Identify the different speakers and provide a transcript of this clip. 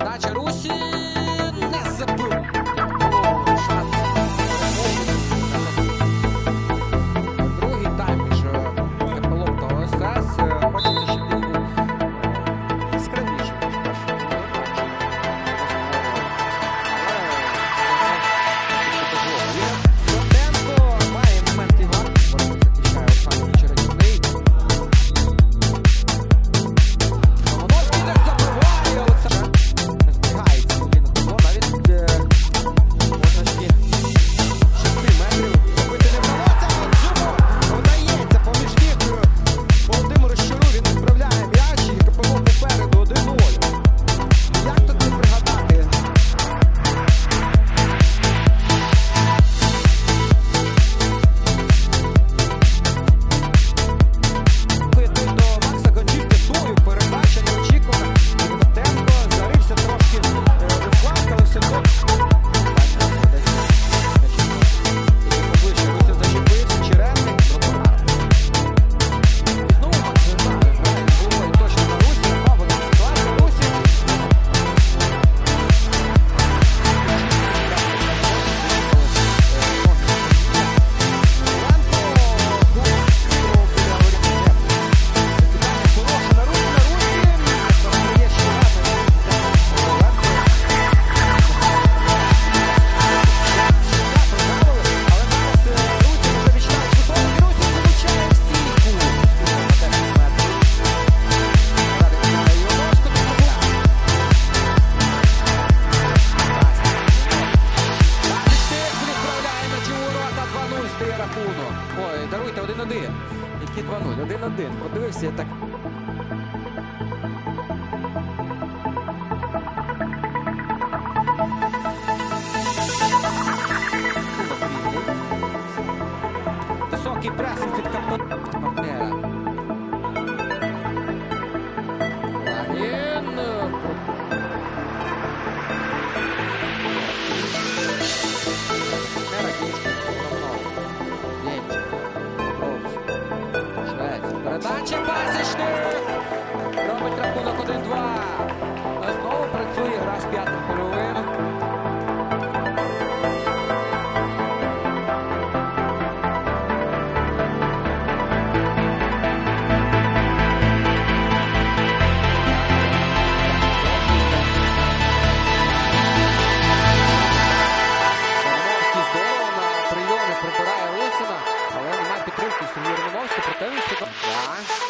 Speaker 1: verdade, 1-1. Які 2-0. 1-1. Подивився я так. Високий пресинг від капота. about your Та він сюди. Да.